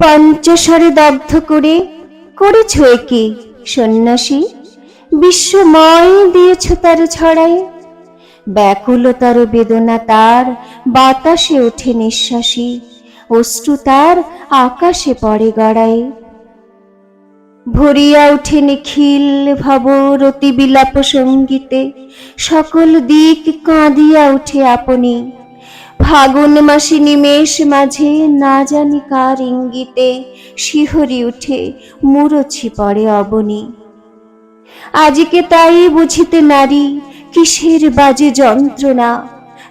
পঞ্চস্বরে দগ্ধ করে, করেছ একে, সন্ন্যাসী? বিশ্বময় দিয়েছ তার ছড়াই ব্যাকুলতার বেদনা তার, বাতাসে ওঠে নিঃশ্বাসী। অশ্রু তার, আকাশে পড়ে গড়ায়। ভরিয়া উঠে নিখিল ভবরতি বিলাপ সঙ্গীতে। সকল দিক কাঁদিয়া উঠে আপনি। ফাগুন মাসি নিমেষ মাঝে না জানি কার ইঙ্গিতে শিহরি উঠে মুরছি পড়ে অবনী। আজকে তাই বুঝিতে নারী, কিসের বাজে যন্ত্রণা?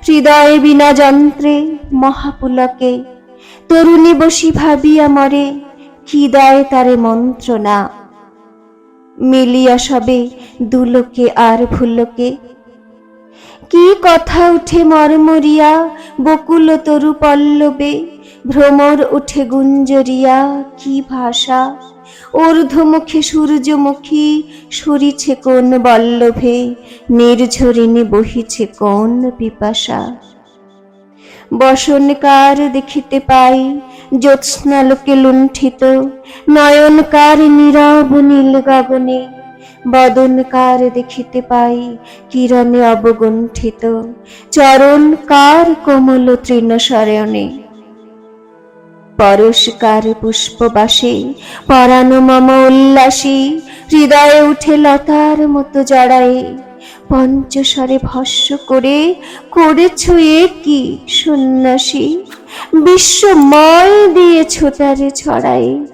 হৃদয়ে বিনা যন্ত্রে মহাপুলকে, তরুণী বসি ভাবিয়া মরে, কি দেয় তারে মন্ত্রণা? মিলিয়া সবে দুলোকে আর ভুলোকে কি কথা উঠে মরমরিয়া, বকুল তরু পল্লবে, ভ্রমর উঠে গুঞ্জরিয়া, কি ভাষা? ঊর্ধ্বমুখে সূর্যমুখী সরিছে কোন বল্লভে, নির্ঝরিণী বহিছে কোন পিপাসা? বসনকার দেখিতে পাই, জ্যোৎস্নালোকে লুণ্ঠিত, নয়নকার নীরব নীল গগনে বদনকার দেখিতে পাই, কিরণে অবগুণ্ঠিত। চরণকার কোমল তৃণ শরণে। পরশকার পুষ্পবাসে পরাণ মম উল্লাসী, হৃদয়ে উঠে লতার মতো জড়ায়ে। পঞ্চস্বরে ভস্য করে, করেছ এ কি সন্ন্যাসী? বিশ্বময় দিয়েছ তারে ছড়াই